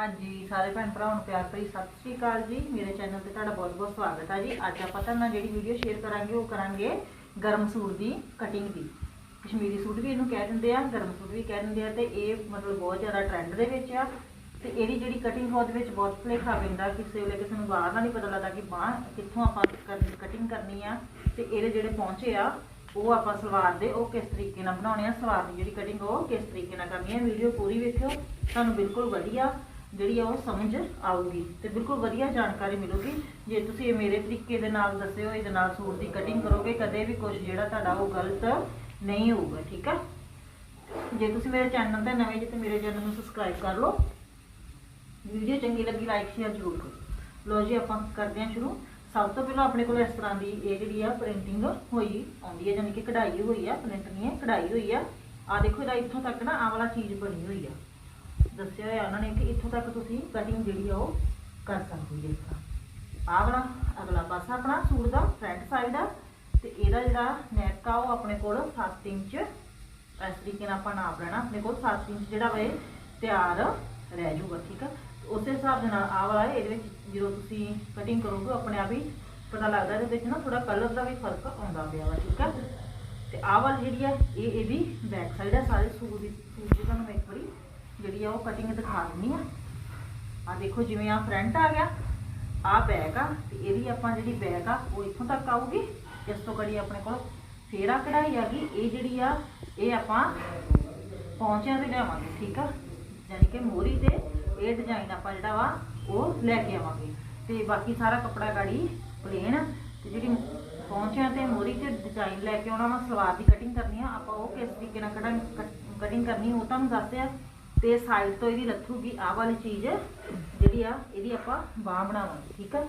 ਹਾਂਜੀ, ਸਾਰੇ ਭੈਣ ਭਰਾਵਾਂ ਨੂੰ ਪਿਆਰ ਭਰੀ ਸਤਿ ਸ੍ਰੀ ਅਕਾਲ ਜੀ। ਮੇਰੇ ਚੈਨਲ ਤੇ ਤੁਹਾਡਾ ਬਹੁਤ-ਬਹੁਤ ਸਵਾਗਤ ਹੈ ਜੀ। ਅੱਜ ਆਪਾਂ ਤੁਹਾਨੂੰ ਜਿਹੜੀ ਵੀਡੀਓ ਸ਼ੇਅਰ ਕਰਾਂਗੇ, ਉਹ ਕਰਾਂਗੇ ਗਰਮ ਸੂਟ ਦੀ ਕਟਿੰਗ ਦੀ। ਕਸ਼ਮੀਰੀ ਸੂਟ ਵੀ ਇਹਨੂੰ ਕਹਿ ਦਿੰਦੇ ਆ, ਗਰਮ ਸੂਟ ਵੀ ਕਹਿ ਦਿੰਦੇ ਆ ਤੇ ਇਹ ਮਤਲਬ ਬਹੁਤ ਜ਼ਿਆਦਾ ਟ੍ਰੈਂਡ ਦੇ ਵਿੱਚ ਆ। ਤੇ ਇਹਦੀ ਜਿਹੜੀ ਕਟਿੰਗ ਉਹਦੇ ਵਿੱਚ ਬਹੁਤ ਭੁਲੇਖਾ ਪੈਂਦਾ, ਕਿਸੇ ਵੇਲੇ ਕਿਸੇ ਨੂੰ ਬਾਹਰ ਦਾ ਨਹੀਂ ਪਤਾ ਲੱਗਦਾ ਕਿ ਬਾਹ ਕਿੱਥੋਂ ਆਪਾਂ ਕਟਿੰਗ ਕਰਨੀ ਆ। ਤੇ ਇਹਦੇ ਜਿਹੜੇ ਪਹੁੰਚੇ ਆ, ਉਹ ਆਪਾਂ ਸਲਵਾਰ ਦੇ, ਉਹ ਕਿਸ ਤਰੀਕੇ ਨਾਲ ਬਣਾਉਣੇ ਆ, ਸਲਵਾਰ ਦੀ ਜਿਹੜੀ ਕਟਿੰਗ ਉਹ ਕਿਸ ਤਰੀਕੇ ਨਾਲ ਕਰਨੀ ਹੈ ਵੀਡੀਓ ਪੂਰੀ ਵੇਖਿਓ। ਤੁਹਾਨੂੰ ਬਿਲਕੁਲ ਵਧੀਆ ਜਿਹੜੀ ਆ ਉਹ ਸਮਝ ਆਊਗੀ ਤੇ ਬਿਲਕੁਲ ਵਧੀਆ ਜਾਣਕਾਰੀ ਮਿਲੂਗੀ। ਜੇ ਤੁਸੀਂ ਇਹ ਮੇਰੇ ਤਰੀਕੇ ਦੇ ਨਾਲ ਦੱਸਿਓ, ਇਹਦੇ ਨਾਲ ਸੂਟ ਦੀ ਕਟਿੰਗ ਕਰੋਗੇ, ਕਦੇ ਵੀ ਕੁਝ ਜਿਹੜਾ ਤੁਹਾਡਾ ਉਹ ਗਲਤ ਨਹੀਂ ਹੋਊਗਾ, ਠੀਕ ਆ? ਜੇ ਤੁਸੀਂ ਮੇਰੇ ਚੈਨਲ ਤੇ ਨਵੇਂ ਜੇ ਤੇ ਮੇਰੇ ਚੈਨਲ ਨੂੰ ਸਬਸਕ੍ਰਾਈਬ ਕਰ ਲਓ। ਵੀਡੀਓ ਚੰਗੀ ਲੱਗੀ ਲਾਈਕ ਸ਼ੇਅਰ ਜ਼ਰੂਰ ਕਰੋ। ਲੋ ਜੀ, ਆਪਾਂ ਕਰਦੇ ਹਾਂ ਸ਼ੁਰੂ। ਸਭ ਤੋਂ ਪਹਿਲਾਂ ਆਪਣੇ ਕੋਲ ਇਸ ਤਰ੍ਹਾਂ ਦੀ ਇਹ ਜਿਹੜੀ ਆ ਪ੍ਰਿੰਟਿੰਗ ਹੋਈ ਆਉਂਦੀ ਹੈ ਯਾਨੀ ਕਿ ਕਢਾਈ ਹੋਈ ਆ ਪ੍ਰਿੰਟ ਨਹੀਂ ਹੈ, ਕਢਾਈ ਹੋਈ ਆ। ਆ ਦੇਖੋ, ਇਹਦਾ ਇੱਥੋਂ ਤੱਕ ਨਾ ਆਹ ਵਾਲਾ ਚੀਜ਼ ਬਣੀ ਹੋਈ ਆ। ਦੱਸਿਆ ਹੋਇਆ ਉਹਨਾਂ ਨੇ ਕਿ ਇੱਥੋਂ ਤੱਕ ਤੁਸੀਂ ਕਟਿੰਗ ਜਿਹੜੀ ਆ ਉਹ ਕਰ ਸਕਦੇ ਹੋ ਇਸ ਤਰ੍ਹਾਂ। ਆਹ ਵਾਲਾ, ਅਗਲਾ ਪਾਸਾ ਆਪਣਾ ਸੂਟ ਦਾ ਫਰੰਟ ਸਾਈਡ ਆ ਤੇ ਇਹਦਾ ਜਿਹੜਾ ਨੈਕ ਆ ਉਹ ਆਪਣੇ ਕੋਲ 7 ਇੰਚ, ਇਸ ਤਰੀਕੇ ਨਾਲ ਆਪਾਂ ਨਾਪ ਲੈਣਾ, ਆਪਣੇ ਕੋਲ 7 ਇੰਚ ਜਿਹੜਾ ਵੇ ਤਿਆਰ ਰਹਿ ਜਾਊਗਾ, ਠੀਕ ਆ? ਉਸੇ ਹਿਸਾਬ ਦੇ ਨਾਲ ਆਹ ਵਾਲਾ, ਇਹਦੇ ਵਿੱਚ ਜਦੋਂ ਤੁਸੀਂ ਕਟਿੰਗ ਕਰੋਗੇ, ਆਪਣੇ ਆਪ ਹੀ ਪਤਾ ਲੱਗਦਾ ਇਹਦੇ ਵਿੱਚ ਨਾ ਥੋੜਾ ਕਲਰ ਦਾ ਵੀ ਫ਼ਰਕ ਆਉਂਦਾ ਪਿਆ ਵਾ, ਠੀਕ ਆ? ਤੇ ਆਹ ਵਾਲੀ ਜਿਹੜੀ ਆ, ਇਹ ਇਹਦੀ ਬੈਕ ਸਾਈਡ ਆ, ਸਾਰੇ ਸੂਟ ਦੀ ਸੂਟ ਦੀ ਤੁਹਾਨੂੰ ਮੈਂ ਇੱਕ ਵਾਰੀ ਜਿਹੜੀ ਆ ਉਹ ਕਟਿੰਗ ਦਿਖਾ ਦਿੰਨੀ ਆ। ਆ ਦੇਖੋ ਜਿਵੇਂ ਆ ਫਰੰਟ ਆ ਗਿਆ ਆ ਬੈਕ ਆ, ਤੇ ਇਹਦੀ ਆਪਾਂ ਜਿਹੜੀ ਬੈਕ ਆ, ਉਹ ਇੱਥੋਂ ਤੱਕ ਆਊਗੀ ਇਸ ਤੋਂ ਕੜੀ ਆਪਣੇ ਕੋਲ ਫੇਰਾ ਕਢਾਈ ਆ ਗਈ, ਇਹ ਜਿਹੜੀ ਆ, ਇਹ ਆਪਾਂ ਪਹੁੰਚਿਆਂ ਤੇ ਲਿਆਵਾਂਗੇ, ਠੀਕ ਆ? ਯਾਨੀ ਕਿ ਮੋਰੀ ਤੇ ਇਹ ਡਿਜ਼ਾਈਨ ਆਪਾਂ ਜਿਹੜਾ ਵਾ, ਉਹ ਲੈ ਕੇ ਆਵਾਂਗੇ। ਤੇ ਬਾਕੀ ਸਾਰਾ ਕੱਪੜਾ ਗਾੜੀ ਪਲੇਨ ਤੇ ਜਿਹੜੀ ਪਹੁੰਚਿਆਂ ਤੇ ਮੋਰੀ ਤੇ ਡਿਜ਼ਾਈਨ ਲੈ ਕੇ ਆਉਣਾ ਵਾ, ਸਲਵਾਰ ਦੀ ਕਟਿੰਗ ਕਰਨੀ ਆ, ਆਪਾਂ ਉਹ ਕਿਸ ਤਰੀਕੇ ਨਾਲ ਕਟਿੰਗ ਕਰਨੀ, ਉਹ ਤੁਹਾਨੂੰ ਦੱਸਦੇ ਆ ਤੇ ਸਾਈਡ ਤੋਂ ਇਹਦੀ ਲੱਥੂਗੀ ਆਹ ਵਾਲੀ ਚੀਜ਼, ਜਿਹੜੀ ਆ, ਇਹਦੀ ਆਪਾਂ ਬਾਹ ਬਣਾਵਾਂਗੇ, ਠੀਕ ਆ?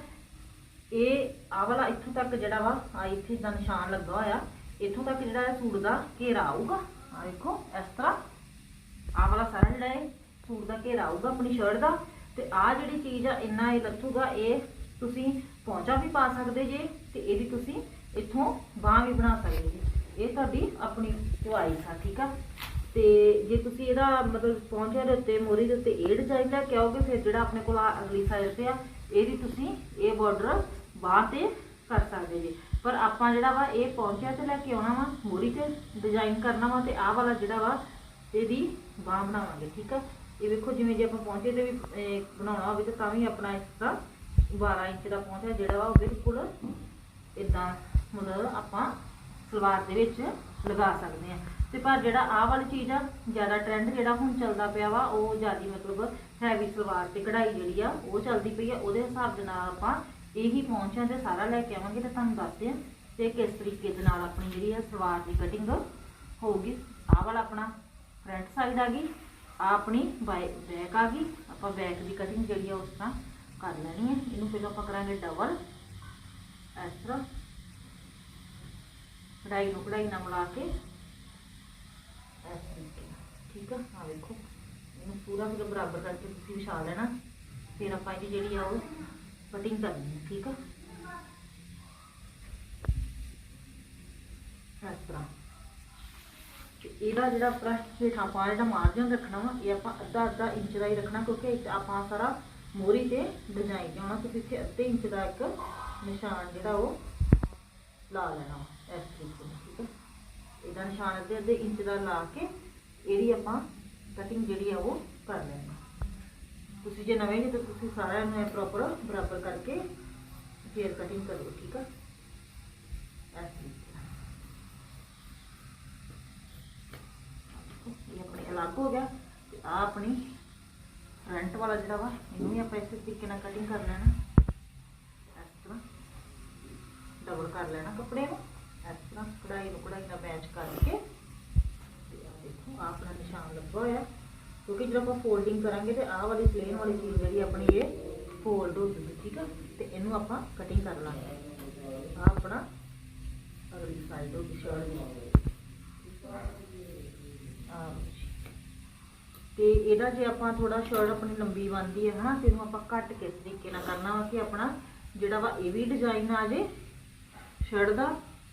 ਇਹ ਆਹ ਵਾਲਾ ਇੱਥੋਂ ਤੱਕ ਜਿਹੜਾ ਵਾ ਆ ਇੱਥੇ ਦਾ ਨਿਸ਼ਾਨ ਲੱਗਾ ਹੋਇਆ, ਇੱਥੋਂ ਤੱਕ ਜਿਹੜਾ ਇਹ ਸੂਟ ਦਾ ਘੇਰਾ ਆਊਗਾ ਆ ਦੇਖੋ, ਇਸ ਤਰ੍ਹਾਂ। ਆਹ ਵਾਲਾ ਸਾਰਾ ਜਿਹੜਾ ਹੈ ਸੂਟ ਦਾ ਘੇਰਾ ਆਊਗਾ ਆਪਣੀ ਸ਼ਰਟ ਦਾ, ਤੇ ਆਹ ਜਿਹੜੀ ਚੀਜ਼ ਆ, ਇੰਨਾ ਇਹ ਲੱਥੂਗਾ, ਇਹ ਤੁਸੀਂ ਪੌਂਚਾ ਵੀ ਪਾ ਸਕਦੇ ਜੇ, ਤੇ ਇਹਦੀ ਤੁਸੀਂ ਇੱਥੋਂ ਬਾਹ ਵੀ ਬਣਾ ਸਕਦੇ ਜੇ। ਇਹ ਤੁਹਾਡੀ ਆਪਣੀ ਚੁਆਇਸ ਆ, ਠੀਕ ਆ? ਤੇ ਜੇ ਤੁਸੀਂ ਇਹਦਾ ਮਤਲਬ ਪਹੁੰਚਿਆ ਦੇ ਉੱਤੇ ਮੋਰੀ ਦੇ ਉੱਤੇ ਇਹ ਡਿਜ਼ਾਈਨ ਲੈ ਕੇ ਆਓਗੇ ਫਿਰ ਜਿਹੜਾ ਆਪਣੇ ਕੋਲ ਆਹ ਅਗਲੀ ਸਾਈਡ ਤੇ ਆ, ਇਹਦੀ ਤੁਸੀਂ ਇਹ ਬਾਰਡਰ ਬਾਹ ਤੇ ਕਰ ਸਕਦੇ ਜੀ। ਪਰ ਆਪਾਂ ਜਿਹੜਾ ਵਾ ਇਹ ਪਹੁੰਚਿਆ ਤੇ ਲੈ ਕੇ ਆਉਣਾ ਵਾ, ਮੋਰੀ ਤੇ ਡਿਜ਼ਾਈਨ ਕਰਨਾ ਵਾ ਤੇ ਆਹ ਵਾਲਾ ਜਿਹੜਾ ਵਾ, ਇਹਦੀ ਬਾਹ ਬਣਾਵਾਂਗੇ, ਠੀਕ ਆ? ਇਹ ਵੇਖੋ ਜਿਵੇਂ ਜੇ ਆਪਾਂ ਪਹੁੰਚੇ ਤੇ ਵੀ ਬਣਾਉਣਾ ਹੋਵੇ ਤਾਂ ਤਾਂ ਵੀ ਆਪਣਾ ਇਸ ਤਰ੍ਹਾਂ 12 ਇੰਚ ਦਾ ਪਹੁੰਚਿਆ ਜਿਹੜਾ ਵਾ ਉਹ ਬਿਲਕੁਲ ਇਦਾਂ ਮਤਲਬ ਆਪਾਂ ਸਲਵਾਰ ਦੇ ਵਿੱਚ ਲਗਾ ਸਕਦੇ ਆ। ਤੇ ਪਰ ਜਿਹੜਾ ਆਹ ਵਾਲੀ ਚੀਜ਼ ਆ, ਜ਼ਿਆਦਾ ਟ੍ਰੈਂਡ ਜਿਹੜਾ ਹੁਣ ਚੱਲਦਾ ਪਿਆ ਵਾ, ਉਹ ਜਿਆਦੀ ਮਤਲਬ ਹੈਵੀ ਸਲਵਾਰ ਤੇ ਕਢਾਈ ਜਿਹੜੀ ਆ, ਉਹ ਚੱਲਦੀ ਪਈ ਆ। ਉਹਦੇ ਹਿਸਾਬ ਦੇ ਨਾਲ ਆਪਾਂ ਇਹੀ ਪਹੁੰਚਾਂ ਤੇ ਸਾਰਾ ਲੈ ਕੇ ਆਵਾਂਗੇ ਤੇ ਤੁਹਾਨੂੰ ਦੱਸਦੇ ਆ ਤੇ ਕਿਸ ਤਰੀਕੇ ਦੇ ਨਾਲ ਆਪਣੀ ਜਿਹੜੀ ਆ ਸਲਵਾਰ ਦੀ ਕਟਿੰਗ ਹੋਊਗੀ। ਆਹ ਵਾਲਾ ਆਪਣਾ ਫਰੰਟ ਸਾਈਡ ਆ ਗਈ ਆ ਆਪਣੀ ਬੈਕ ਆ ਗਈ। ਆਪਾਂ ਬੈਕ ਦੀ ਕਟਿੰਗ ਜਿਹੜੀ ਆ, ਉਸ ਤਰ੍ਹਾਂ ਕਰ ਲੈਣੀ ਹੈ ਇਹਨੂੰ ਪਹਿਲਾਂ ਆਪਾਂ ਕਰਾਂਗੇ ਡਬਲ ਇਸ ਤਰ੍ਹਾਂ ਕਢਾਈ ਨੂੰ ਕਢਾਈ ਨਾਲ ਮਿਲਾ ਕੇ ਠੀਕ ਆ? ਆ ਵੇਖੋ। ਇਹਨੂੰ ਪੂਰਾ ਫਿਰ ਬਰਾਬਰ ਕਰਕੇ ਤੁਸੀਂ ਵਿਛਾ ਲੈਣਾ। ਫਿਰ ਆਪਾਂ ਇਹਦੀ ਜਿਹੜੀ ਆ ਉਹ ਕਟਿੰਗ ਕਰਨੀ ਹੈ ਠੀਕ ਆ? ਇਸ ਤਰ੍ਹਾਂ। ਇਹਦਾ ਜਿਹੜਾ ਆਪਣਾ ਹੇਠਾਂ ਪਾ ਜਿਹੜਾ ਮਾਰਜਨ ਰੱਖਣਾ ਵਾ, ਇਹ ਆਪਾਂ ਅੱਧਾ ਅੱਧਾ ਇੰਚ ਦਾ ਹੀ ਰੱਖਣਾ, ਕਿਉਂਕਿ ਆਪਾਂ ਸਾਰਾ ਮੋਰੀ ਤੇ ਡਿਜ਼ਾਈਨ ਜਾਣਾ ਤੁਸੀਂ ਇੱਥੇ ਅੱਧੇ ਇੰਚ ਦਾ ਇੱਕ ਨਿਸ਼ਾਨ ਜਿਹੜਾ ਉਹ ਲਾ ਲੈਣਾ ਇਸ ਤਰੀਕੇ ਨਾਲ, ਠੀਕ ਹੈ ਇਹਦਾ ਨਿਸ਼ਾਨ ਅੱਧੇ ਅੱਧੇ ਇੰਚ ਦਾ ਲਾ ਕੇ ਇਹਦੀ ਆਪਾਂ ਕਟਿੰਗ ਜਿਹੜੀ ਆ ਉਹ ਕਰ ਲੈਣੀ ਤੁਸੀਂ ਜੇ ਨਵੇਂ ਜੀ ਤਾਂ ਤੁਸੀਂ ਸਾਰਿਆਂ ਨੂੰ ਪ੍ਰੋਪਰ ਬਰਾਬਰ ਕਰਕੇ ਫੇਰ ਕਟਿੰਗ ਕਰੋ ਠੀਕ ਆ? ਇਸ ਤਰੀਕੇ ਨਾਲ। ਇਹ ਆਪਣੇ ਅਲੱਗ ਹੋ ਗਿਆ ਤੇ ਆ ਆਪਣੀ ਫਰੰਟ ਵਾਲਾ ਜਿਹੜਾ ਵਾ, ਇਹਨੂੰ ਵੀ ਆਪਾਂ ਇਸੇ ਤਰੀਕੇ ਨਾਲ ਕਟਿੰਗ ਕਰ ਲੈਣਾ। ਇਸ ਤਰ੍ਹਾਂ ਡਬਲ ਕਰ ਲੈਣਾ ਕੱਪੜੇ ਨੂੰ। ਇਸ ਤਰ੍ਹਾਂ ਕਢਾਈ ਨੂੰ ਕਢਾਈ ਨਾਲ ਮੈਚ ਕਰਕੇ ਤੇ ਆਹ ਦੇਖੋ ਆਹ ਆਪਣਾ ਨਿਸ਼ਾਨ ਲੱਗਾ ਹੋਇਆ। ਕਿਉਂਕਿ ਜਦੋਂ ਆਪਾਂ ਫੋਲਡਿੰਗ ਕਰਾਂਗੇ ਤੇ ਆਹ ਵਾਲੀ ਪਲੇਨ ਵਾਲੀ ਚੀਜ਼ ਜਿਹੜੀ ਆਪਣੀ ਇਹ ਫੋਲਡ ਹੋ ਜੂਗੀ, ਠੀਕ ਆ? ਤੇ ਇਹਨੂੰ ਆਪਾਂ ਕਟਿੰਗ ਕਰ ਲਾਂਗੇ। ਆਹ ਆਪਣਾ ਅਗਲੀ ਸਾਈਡ ਹੋ ਗਈ, ਸ਼ਰਟ ਦੀ। ਤੇ ਇਹਦਾ ਜੇ ਆਪਾਂ ਥੋੜਾ ਸ਼ਰਟ ਆਪਣੀ ਲੰਬੀ ਬਣਦੀ ਹੈ, ਹਨਾ? ਤੇ ਇਹਨੂੰ ਆਪਾਂ ਕੱਟ ਕੇ ਇਸ ਤਰੀਕੇ ਨਾਲ ਕਰਨਾ ਵਾ ਕਿ ਆਪਣਾ ਜਿਹੜਾ ਵਾ ਇਹ ਵੀ ਡਿਜ਼ਾਈਨ ਆ ਜੇ ਸ਼ਰਟ ਦਾ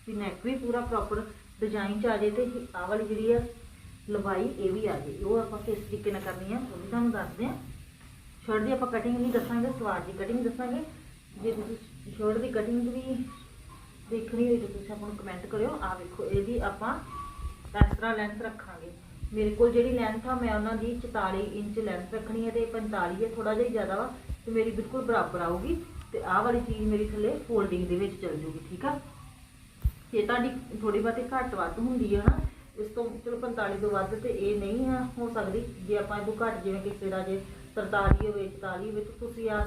ਤੇ ਨੈਕ ਵੀ ਪੂਰਾ ਪ੍ਰੋਪਰ ਡਿਜ਼ਾਈਨ ਚ ਆ ਜੇ ਤੇ ਆਹ ਵਾਲੀ ਜਿਹੜੀ ਆ ਲੰਬਾਈ ਇਹ ਵੀ ਆ ਗਈ। ਉਹ ਆਪਾਂ ਕਿਸ ਤਰੀਕੇ ਨਾਲ ਕਰਨੀ ਆ, ਉਹ ਵੀ ਤੁਹਾਨੂੰ ਦੱਸਦੇ ਆ। ਸ਼ਰਟ ਦੀ ਆਪਾਂ ਕਟਿੰਗ ਵੀ ਦੱਸਾਂਗੇ, ਸਲਵਾਰ ਦੀ ਕਟਿੰਗ ਦੱਸਾਂਗੇ। ਜੇ ਤੁਸੀਂ ਸ਼ਰਟ ਦੀ ਕਟਿੰਗ ਵੀ ਦੇਖਣੀ ਹੋਈ ਤਾਂ ਤੁਸੀਂ ਆਪਾਂ ਨੂੰ ਕਮੈਂਟ ਕਰਿਓ। ਆ ਵੇਖੋ ਇਹਦੀ ਆਪਾਂ ਇਸ ਤਰ੍ਹਾਂ ਲੈਂਥ ਰੱਖਾਂਗੇ। ਮੇਰੇ ਕੋਲ ਜਿਹੜੀ ਲੈਂਥ ਆ, ਮੈਂ ਉਹਨਾਂ ਦੀ 44 ਇੰਚ ਲੈਂਥ ਰੱਖਣੀ ਹੈ ਤੇ 45 ਹੈ ਥੋੜਾ ਜਿਹਾ ਜ਼ਿਆਦਾ ਵਾ, ਤੇ ਮੇਰੀ ਬਿਲਕੁਲ ਬਰਾਬਰ ਆਊਗੀ। ਤੇ ਆਹ ਵਾਲੀ ਚੀਜ਼ ਮੇਰੀ ਥੱਲੇ ਫੋਲਡਿੰਗ ਦੇ ਵਿੱਚ ਚੱਲ ਜੂਗੀ, ਠੀਕ ਆ? ਜੇ ਤੁਹਾਡੀ ਥੋੜੀ ਬਹੁਤੀ ਘੱਟ ਵੱਧ ਹੁੰਦੀ ਹੈ ਨਾ ਇਸ ਤੋਂ ਚਲੋ 45 ਤੋਂ ਵੱਧ ਤੇ ਇਹ ਨਹੀਂ ਆ ਹੋ ਸਕਦੀ ਜੇ ਆਪਾਂ ਇਹਨੂੰ ਘੱਟ ਜਿਵੇਂ ਕਿਸੇ ਦਾ ਜੇ 43 ਹੋਵੇ 44 ਹੋਵੇ, ਤਾਂ ਤੁਸੀਂ ਆ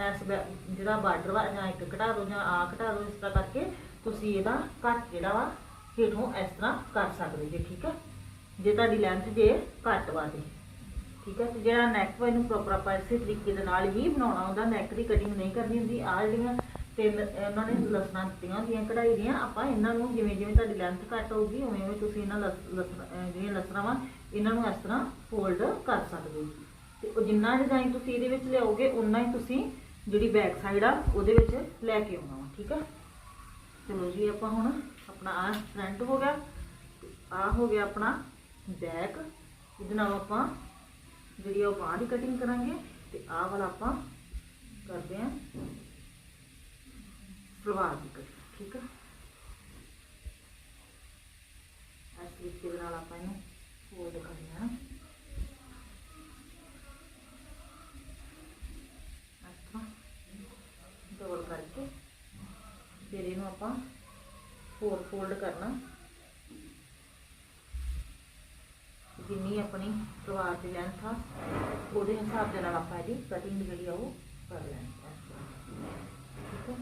ਐਸ ਜਿਹੜਾ ਬਾਰਡਰ ਵਾ, ਜਾਂ ਇੱਕ ਘਟਾ ਦਿਓ ਜਾਂ ਆ ਘਟਾ ਦਿਓ ਇਸ ਤਰ੍ਹਾਂ ਕਰਕੇ ਤੁਸੀਂ ਇਹਦਾ ਘੱਟ ਜਿਹੜਾ ਵਾ, ਹੇਠੋਂ ਇਸ ਤਰ੍ਹਾਂ ਕਰ ਸਕਦੇ ਜੇ, ਠੀਕ ਹੈ ਜੇ ਤੁਹਾਡੀ ਲੈਂਥ ਜੇ ਘੱਟ ਵਾ ਤੇ, ਠੀਕ ਹੈ ਤੇ ਜਿਹੜਾ ਨੈਕ ਵਾ, ਇਹਨੂੰ ਪ੍ਰੋਪਰ ਆਪਾਂ ਇਸੇ ਤਰੀਕੇ ਦੇ ਨਾਲ ਹੀ ਬਣਾਉਣਾ ਹੁੰਦਾ ਨੈਕ ਦੀ ਕਟਿੰਗ ਨਹੀਂ ਕਰਨੀ ਹੁੰਦੀ ਆ ਜਿਹੜੀਆਂ ਤੇ ਇਹਨਾਂ ਨੇ ਲਸਣਾਂ ਦਿੱਤੀਆਂ ਹੁੰਦੀਆਂ ਕਢਾਈ ਦੀਆਂ। ਆਪਾਂ ਇਹਨਾਂ ਨੂੰ ਜਿਵੇਂ ਜਿਵੇਂ ਤੁਹਾਡੀ ਲੈਂਥ ਘੱਟ ਹੋਊਗੀ, ਉਵੇਂ ਉਵੇਂ ਤੁਸੀਂ ਇਹਨਾਂ ਲਸ- ਲਸਣਾ ਜਿਹੜੀਆਂ ਲਸਣਾਂ ਵਾ, ਇਹਨਾਂ ਨੂੰ ਇਸ ਤਰ੍ਹਾਂ ਫੋਲਡ ਕਰ ਸਕਦੇ ਹੋ। ਤੇ ਉਹ ਜਿੰਨਾ ਡਿਜ਼ਾਈਨ ਤੁਸੀਂ ਇਹਦੇ ਵਿੱਚ ਲਿਆਓਗੇ ਉਨਾ ਹੀ ਤੁਸੀਂ ਜਿਹੜੀ ਬੈਕ ਸਾਈਡ ਆ, ਉਹਦੇ ਵਿੱਚ ਲੈ ਕੇ ਆਉਣਾ ਵਾ, ਠੀਕ ਆ? ਚਲੋ ਜੀ, ਆਪਾਂ ਹੁਣ ਆਪਣਾ ਆ ਫਰੰਟ ਹੋ ਗਿਆ ਆ ਹੋ ਗਿਆ ਆਪਣਾ ਬੈਕ ਇਹਦੇ ਨਾਲ ਆਪਾਂ ਜਿਹੜੀ ਉਹ ਬਾਂਹ ਦੀ ਕਟਿੰਗ ਕਰਾਂਗੇ, ਤੇ ਆਹ ਵਾਲਾ ਆਪਾਂ ਕਰਦੇ ਆਂ। ਪਰਿਵਾਰ ਦੀ ਕਟਿੰਗ ਠੀਕ ਆ ਇਸ ਤਰੀਕੇ ਦੇ ਨਾਲ ਆਪਾਂ ਇਹਨੂੰ ਫੋਲਡ ਕਰਨਾ ਹੈ ਇਸ ਤਰ੍ਹਾਂ ਡਬਲ ਕਰਕੇ ਫਿਰ ਇਹਨੂੰ ਆਪਾਂ ਹੋਰ ਫੋਲਡ ਕਰਨਾ ਜਿੰਨੀ ਆਪਣੀ ਪਰਿਵਾਰ ਦੀ ਲੈਂਥ ਆ ਉਹਦੇ ਹਿਸਾਬ ਦੇ ਨਾਲ ਆਪਾਂ ਇਹਦੀ ਕਟਿੰਗ ਜਿਹੜੀ ਆ ਉਹ ਕਰ ਲੈਣੀ ਹੈ ਠੀਕ ਹੈ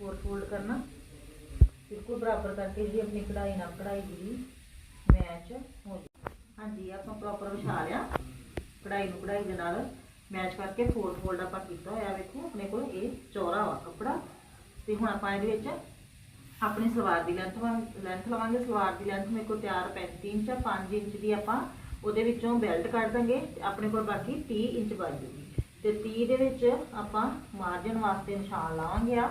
ਫੋਰ ਫੋਲਡ ਕਰਨਾ। ਬਿਲਕੁਲ ਬਰਾਬਰ ਕਰਕੇ ਜੀ, ਆਪਣੀ ਕਢਾਈ ਨਾਲ ਕਢਾਈ ਦੀ ਮੈਚ ਹੋ ਜਾਵੇ ਹਾਂਜੀ, ਆਪਾਂ ਪ੍ਰੋਪਰ ਵਿਛਾ ਲਿਆ। ਕਢਾਈ ਨੂੰ ਕਢਾਈ ਦੇ ਨਾਲ ਮੈਚ ਕਰਕੇ ਫੋਰ ਫੋਲਡ ਆਪਾਂ ਕੀਤਾ ਹੋਇਆ। ਵੇਖੋ, ਆਪਣੇ ਕੋਲ ਇਹ ਚੌੜਾ ਵਾ ਕੱਪੜਾ। ਤੇ ਹੁਣ ਆਪਾਂ ਇਹਦੇ ਵਿੱਚ ਆਪਣੀ ਸਲਵਾਰ ਦੀ ਲੈਂਥ ਲੈਂਥ ਲਵਾਂਗੇ। ਸਲਵਾਰ ਦੀ ਲੈਂਥ ਮੇਰੇ ਕੋਲ ਤਿਆਰ 35 ਇੰਚ ਆ 5 ਇੰਚ ਦੀ ਆਪਾਂ ਉਹਦੇ ਵਿੱਚੋਂ ਬੈਲਟ ਕੱਢ ਦਾਂਗੇ। ਤੇ ਆਪਣੇ ਕੋਲ ਬਾਕੀ 30 ਇੰਚ ਬਚ ਜੂਗੀ। ਤੇ 30 ਦੇ ਵਿੱਚ ਆਪਾਂ ਮਾਰਜਨ ਵਾਸਤੇ ਨਿਸ਼ਾਨ ਲਾਵਾਂਗੇ ਆ।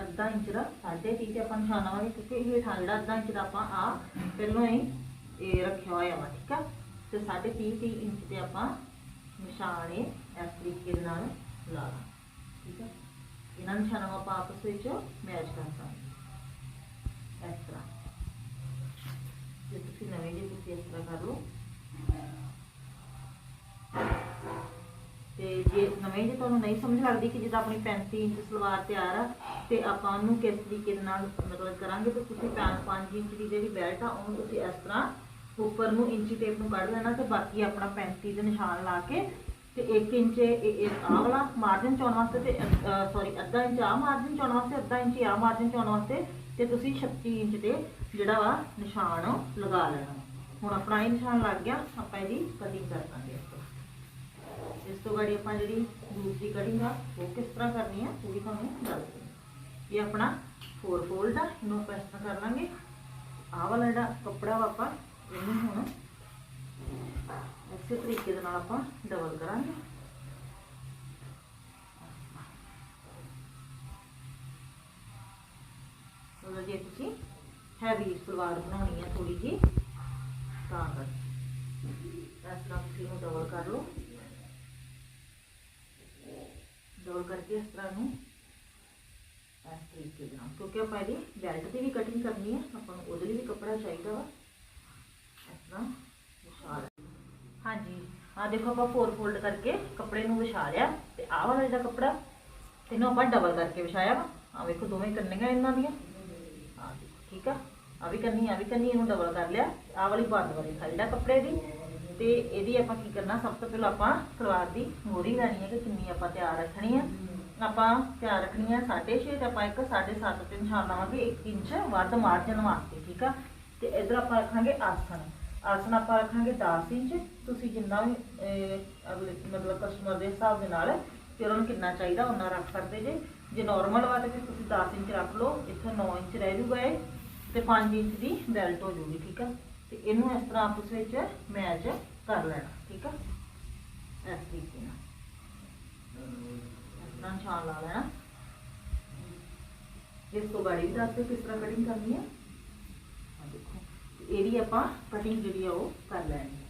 ਅੱਧਾ ਇੰਚ ਦਾ 30.5 ਤੇ ਆਪਾਂ ਨਿਸ਼ਾਨਾ ਵਾਂਗੇ ਕਿਉਂਕਿ ਇਹ ਥਾਂ ਜਿਹੜਾ ਅੱਧਾ ਇੰਚ ਦਾ ਆਪਾਂ ਆ ਪਹਿਲਾਂ ਹੀ ਇਹ ਰੱਖਿਆ ਹੋਇਆ ਵਾ, ਠੀਕ ਆ? ਤੇ 30.5 30 ਇੰਚ ਤੇ ਆਪਾਂ ਨਿਸ਼ਾਨ ਇਸ ਤਰੀਕੇ ਦੇ ਨਾਲ ਲਾ ਠੀਕ ਆ? ਇਹਨਾਂ ਨਿਸ਼ਾਨਾਂ ਨੂੰ ਆਪਾਂ ਆਪਸ ਵਿੱਚ ਮੈਚ ਕਰ ਸਕਦੇ ਇਸ ਤਰ੍ਹਾਂ। ਜੇ ਤੁਸੀਂ ਨਵੇਂ ਜੇ ਤੁਸੀਂ ਇਸ ਤਰ੍ਹਾਂ ਕਰ ਲਓ। ਤੇ ਜੇ ਨਵੇਂ ਜੇ ਤੁਹਾਨੂੰ ਨਹੀਂ ਸਮਝ ਲੱਗਦੀ ਕਿ ਜਿੱਦਾਂ ਆਪਣੀ 35 ਇੰਚ ਸਲਵਾਰ ਤਿਆਰ ਆ ਤੇ ਆਪਾਂ ਉਹਨੂੰ ਕਿਸ ਤਰੀਕੇ ਦੇ ਨਾਲ ਮਤਲਬ ਕਰਾਂਗੇ ਤੇ ਤੁਸੀਂ 5 ਇੰਚ ਦੀ ਜਿਹੜੀ ਬੈਲਟ ਆ, ਉਹਨੂੰ ਤੁਸੀਂ ਇਸ ਤਰ੍ਹਾਂ ਉੱਪਰ ਨੂੰ ਇੰਚੀ ਟੇਪ ਨੂੰ ਕੱਢ ਲੈਣਾ ਤੇ ਬਾਕੀ ਆਪਣਾ 35 ਦੇ ਨਿਸ਼ਾਨ ਲਾ ਕੇ ਤੇ 1 ਇੰਚ ਇਹ ਆਹ ਵਾਲਾ ਮਾਰਜਨ ਚਾਉਣ ਵਾਸਤੇ ਤੇ ਸੌਰੀ ਅੱਧਾ ਇੰਚ ਆ ਮਾਰਜਨ ਚਾਉਣ ਵਾਸਤੇ, ਅੱਧਾ ਇੰਚ ਆ ਮਾਰਜਨ ਚੋਣ ਵਾਸਤੇ ਤੇ ਤੁਸੀਂ 36 ਇੰਚ ਦੇ ਜਿਹੜਾ ਵਾ ਨਿਸ਼ਾਨ ਲਗਾ ਲੈਣਾ। ਹੁਣ ਆਪਣਾ ਇਹ ਨਿਸ਼ਾਨ ਲੱਗ ਗਿਆ, ਆਪਾਂ ਇਹਦੀ ਕਟਿੰਗ ਕਰ ਦਾਂਗੇ ਇਸ ਤੋਂ। ਇਸ ਤੋਂ ਬਾਅਦ ਆਪਾਂ ਜਿਹੜੀ ਦੂਸਰੀ ਕਟਿੰਗ ਆ, ਉਹ ਕਿਸ ਤਰ੍ਹਾਂ ਕਰਨੀ ਆ, ਉਹ ਵੀ ਤੁਹਾਨੂੰ ਦੱਸ ਦਿੰਦੀ ਇਹ ਆਪਣਾ ਫੋਰ ਫੋਲਡ ਆ, ਇਹਨੂੰ ਆਪਾਂ ਇਸ ਤਰ੍ਹਾਂ ਕਰ ਲਾਂਗੇ। ਆਹ ਵਾਲਾ ਜਿਹੜਾ ਕੱਪੜਾ ਵਾ ਆਪਾਂ, ਇਹਨੂੰ ਹੁਣ ਇਸੇ ਤਰੀਕੇ ਦੇ ਨਾਲ ਆਪਾਂ ਡਬਲ ਕਰਾਂਗੇ। ਮਤਲਬ ਜੇ ਤੁਸੀਂ ਹੈਵੀ ਸਲਵਾਰ ਬਣਾਉਣੀ ਹੈ ਥੋੜੀ ਜੀ ਤਾਂ ਕਰ। ਇਸ ਤਰ੍ਹਾਂ ਤੁਸੀਂ ਇਹਨੂੰ ਡਬਲ ਕਰ ਲਓ। ਡਬਲ ਕਰਕੇ ਇਸ ਤਰ੍ਹਾਂ ਨੂੰ ਇਸ ਤਰੀਕੇ ਦੇ ਨਾਲ। ਕਿਉਂਕਿ ਆਪਾਂ ਇਹਦੀ ਬੈਲਟ ਦੀ ਵੀ ਕਟਿੰਗ ਕਰਨੀ ਹੈ, ਆਪਾਂ ਨੂੰ ਉਹਦੇ ਲਈ ਵੀ ਕੱਪੜਾ ਚਾਹੀਦਾ ਵਾ। ਇਸ ਤਰ੍ਹਾਂ ਵਿਛਾ ਹਾਂਜੀ ਆ ਦੇਖੋ ਆਪਾਂ ਫੋਰ ਫੋਲਡ ਕਰਕੇ ਕੱਪੜੇ ਨੂੰ ਵਿਛਾ ਲਿਆ, ਤੇ ਆਹ ਵਾਲਾ ਜਿਹੜਾ ਕੱਪੜਾ, ਇਹਨੂੰ ਆਪਾਂ ਡਬਲ ਕਰਕੇ ਵਿਛਾਇਆ ਵਾ। ਆ ਵੇਖੋ, ਦੋਵੇਂ ਕੰਨੀਆਂ ਇਹਨਾਂ ਦੀਆਂ। ਆ ਠੀਕ ਆ? ਆ ਵੀ ਕੰਨੀ ਆ ਵੀ ਕੰਨੀ ਇਹਨੂੰ ਡਬਲ ਕਰ ਲਿਆ। ਆਹ ਵਾਲੀ ਬੰਦ ਵਾਲੀ ਸਾਈਡ ਆ ਕੱਪੜੇ ਦੀ। ਤੇ ਇਹਦੀ ਆਪਾਂ ਕੀ ਕਰਨਾ, ਸਭ ਤੋਂ ਪਹਿਲਾਂ ਆਪਾਂ ਸਲਵਾਰ ਦੀ ਮੋਰੀ ਲੈਣੀ ਹੈ, ਕਿ ਕਿੰਨੀ ਆਪਾਂ ਤਿਆਰ ਰੱਖਣੀ ਆ। ਆਪਾਂ ਧਿਆਨ ਰੱਖਣੀ ਆ 6.5 ਤੇ ਆਪਾਂ ਇੱਕ 7.5 ਤੇ ਨਿਸ਼ਾਨ ਲਾਵਾਂਗੇ 1 ਇੰਚ ਵੱਧ ਮਾਰਜਨ ਵਾਸਤੇ, ਠੀਕ ਆ? ਤੇ ਇਧਰ ਆਪਾਂ ਰੱਖਾਂਗੇ ਆਸਣ। ਆਸਨ ਆਪਾਂ ਰੱਖਾਂਗੇ 10 ਇੰਚ। ਤੁਸੀਂ ਜਿੰਨਾ ਵੀ ਅਗਲੇ, ਮਤਲਬ ਕਸਟਮਰ ਦੇ ਹਿਸਾਬ ਦੇ ਨਾਲ ਕਿ ਉਹਨਾਂ ਨੂੰ ਕਿੰਨਾ ਚਾਹੀਦਾ, ਉਹਨਾਂ ਰੱਖ ਸਕਦੇ ਜੇ। ਜੇ ਨਾਰਮਲ ਵਾ ਤੇ ਫਿਰ ਤੁਸੀਂ 10 ਇੰਚ ਰੱਖ ਲਓ, ਇੱਥੇ 9 ਇੰਚ ਰਹਿ ਜੂਗਾ ਇਹ ਤੇ 5 ਇੰਚ ਦੀ ਬੈਲਟ ਹੋ ਜੂਗੀ, ਠੀਕ ਆ? ਤੇ ਇਹਨੂੰ ਇਸ ਤਰ੍ਹਾਂ ਆਪਸ ਵਿੱਚ ਮੈਚ ਕਰ ਲੈਣਾ, ਠੀਕ ਆ? ਇਸ ਤਰੀਕੇ ਨਾਲ। ਆਪਣਾ ਨਿਸ਼ਾਨ ਲਾ ਲੈਣਾ। ਇਸ ਤੋਂ ਬਾਅਦ ਵੀ ਦੱਸ ਦਿਓ ਕਿਸ ਤਰ੍ਹਾਂ ਕਟਿੰਗ ਕਰਨੀ ਹੈ ਆ ਦੇਖੋ ਇਹਦੀ ਆਪਾਂ ਕਟਿੰਗ ਜਿਹੜੀ ਆ ਉਹ ਕਰ ਲੈਣੀ ਹੈ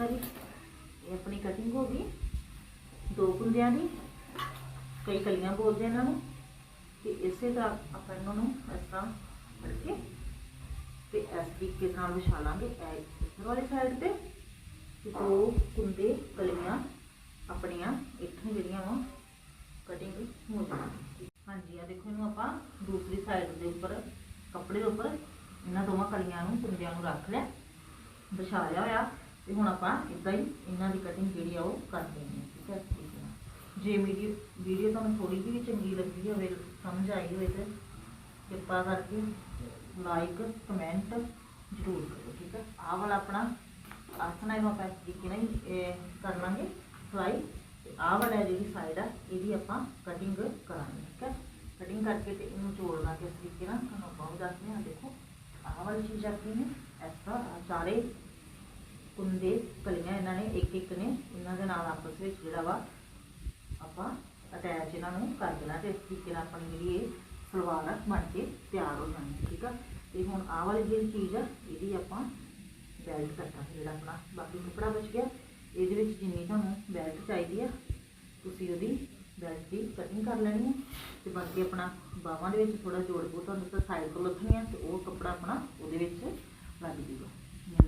ਠੀਕ ਆ ਜੀ, ਇਹ ਆਪਣੀ ਕਟਿੰਗ ਹੋ ਗਈ। ਦੋ ਕੁੰਦਿਆਂ ਦੀ, ਕਈ ਕਲੀਆਂ ਬੋਲਦੇ ਇਹਨਾਂ ਨੂੰ। ਤੇ ਇਸੇ ਤਰ੍ਹਾਂ ਆਪਾਂ ਇਹਨਾਂ ਨੂੰ ਇਸ ਤਰ੍ਹਾਂ ਫੜ ਕੇ ਤੇ ਇਸ ਤਰੀਕੇ ਨਾਲ ਵਿਛਾ ਲਾਂਗੇ ਇਹ ਇੱਧਰ ਵਾਲੀ ਸਾਈਡ ਤੇ। ਤੇ ਦੋ ਕੁੰਦੇ ਕਲੀਆਂ ਆਪਣੀਆਂ, ਇੱਥੋਂ ਜਿਹੜੀਆਂ ਵਾ ਕਟਿੰਗ ਹੋ ਜਾਣਗੀਆਂ। ਹਾਂਜੀ ਆ ਦੇਖੋ ਇਹਨੂੰ ਆਪਾਂ ਦੂਸਰੀ ਸਾਈਡ ਦੇ ਉੱਪਰ, ਕੱਪੜੇ ਦੇ ਉੱਪਰ ਇਹਨਾਂ ਦੋਵਾਂ ਕਲੀਆਂ ਨੂੰ ਕੁੰਦਿਆਂ ਨੂੰ ਰੱਖ ਲਿਆ। ਵਿਛਾਇਆ ਹੋਇਆ। ਤੇ ਹੁਣ ਆਪਾਂ ਇਦਾਂ ਹੀ ਇਹਨਾਂ ਦੀ ਕਟਿੰਗ ਜਿਹੜੀ ਆ ਉਹ ਕਰ ਦੇਣੀ ਹੈ ਠੀਕ ਹੈ ਇਸ ਤਰੀਕੇ ਨਾਲ। ਜੇ ਵੀਡੀਓ ਵੀਡੀਓ ਤੁਹਾਨੂੰ ਥੋੜੀ ਜਿਹੀ ਚੰਗੀ ਲੱਗੀ ਹੋਵੇ ਸਮਝ ਆਈ ਹੋਵੇ ਤੇ ਕਿਰਪਾ ਕਰਕੇ ਲਾਈਕ ਕਮੈਂਟ ਜ਼ਰੂਰ ਕਰੋ ਠੀਕ ਹੈ ਆਹ ਵਾਲਾ ਆਪਣਾ ਆਸਣਾ ਇਹਨੂੰ ਆਪਾਂ ਇਸ ਤਰੀਕੇ ਨਾਲ ਹੀ, ਕਰ ਲਾਂਗੇ ਸਲਾਈ ਤੇ ਆਹ ਵਾਲਾ ਜਿਹੜੀ ਸਾਈਡ ਆ ਇਹਦੀ ਆਪਾਂ ਕਟਿੰਗ ਕਰਾਂਗੇ ਠੀਕ ਹੈ ਕਟਿੰਗ ਕਰਕੇ ਤੇ ਇਹਨੂੰ ਜੋੜਨਾ ਕਿਸ ਤਰੀਕੇ ਨਾਲ ਤੁਹਾਨੂੰ ਆਪਾਂ ਉਹ ਦੱਸਦੇ ਹਾਂ ਦੇਖੋ ਆਹ ਵਾਲੀ ਚੀਜ਼ ਆਪਣੀ ਨੇ ਇਸ ਤਰ੍ਹਾਂ ਆਹ ਸਾਰੇ ਕੁੰਦੇ ਕਲੀਆਂ ਇਹਨਾਂ ਨੇ, ਇੱਕ ਇੱਕ ਨੇ ਇਹਨਾਂ ਦੇ ਨਾਲ ਆਪਸ ਵਿੱਚ ਜਿਹੜਾ ਵਾ ਆਪਾਂ ਅਟੈਚ ਇਹਨਾਂ ਨੂੰ ਕਰ ਦੇਣਾ ਤੇ ਇਸ ਤਰੀਕੇ ਨਾਲ ਆਪਣੀ ਜਿਹੜੀ ਇਹ ਸਲਵਾਰ ਆ ਬਣ ਕੇ ਤਿਆਰ ਹੋ ਜਾਣੀ ਠੀਕ ਆ? ਤੇ ਹੁਣ ਆਹ ਵਾਲੀ ਜਿਹੜੀ ਚੀਜ਼ ਆ, ਇਹਦੀ ਆਪਾਂ ਬੈਲਟ ਕਰਨਾ ਜਿਹੜਾ ਆਪਣਾ ਬਾਕੀ ਕੱਪੜਾ ਬਚ ਗਿਆ। ਇਹਦੇ ਵਿੱਚ ਜਿੰਨੀ ਤੁਹਾਨੂੰ ਬੈਲਟ ਚਾਹੀਦੀ ਆ, ਤੁਸੀਂ ਉਹਦੀ ਬੈਲਟ ਦੀ ਕਟਿੰਗ ਕਰ ਲੈਣੀ ਹੈ ਤੇ ਬਾਕੀ ਆਪਣਾ ਬਾਹਾਂ ਦੇ ਵਿੱਚ ਥੋੜਾ ਜੋੜ ਬੋ ਤੁਹਾਨੂੰ ਤਾਂ ਸਾਈਡ ਤੋਂ ਲੱਥਣੀ ਆ ਤੇ ਉਹ ਕੱਪੜਾ ਆਪਣਾ ਉਹਦੇ ਵਿੱਚ ਲੱਗ ਜੂਗਾ।